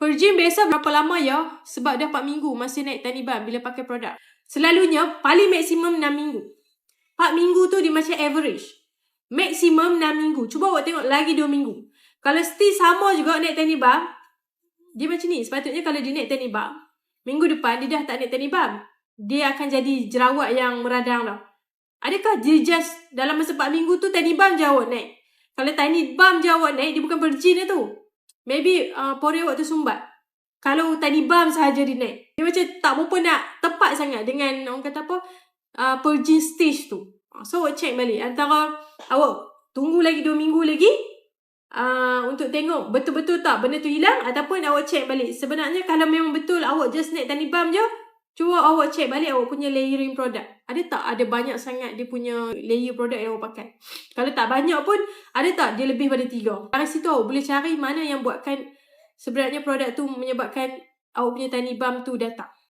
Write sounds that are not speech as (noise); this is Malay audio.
Virgin biasa berapa lama ya? Sebab dah 4 minggu masih naik Taniban bila pakai produk. Selalunya paling maksimum 6 minggu. 4 minggu tu dia macam average. Maksimum 6 minggu. Cuba awak tengok lagi 2 minggu. Kalau still sama juga naik Taniban, dia macam ni. Sepatutnya kalau dia naik Taniban, minggu depan dia dah tak naik Taniban. Dia akan jadi jerawat yang meradang dah. Adakah dia just dalam masa 4 minggu tu Taniban je awak naik? Kalau Taniban je awak naik, dia bukan virgin tu. Maybe uh, pori awak tu sumbat. Kalau Taniban sahaja dia naik. Dia macam tak berapa nak tepat sangat dengan orang kata apa, uh, virgin stage tu. Uh, So awak check balik. Antara awak tunggu lagi 2 minggu lagi, uh, untuk tengok betul-betul tak benda tu hilang ataupun awak check balik. Sebenarnya kalau memang betul awak just naik Taniban je, cuba awak check balik awak punya layering produk. Ada tak ada banyak sangat dia punya layer produk yang awak pakai? (sniffs) Kalau tak banyak pun, ada tak dia lebih pada tiga? Dari situ awak boleh cari mana yang buatkan sebenarnya produk tu menyebabkan awak punya tani balm tu datang.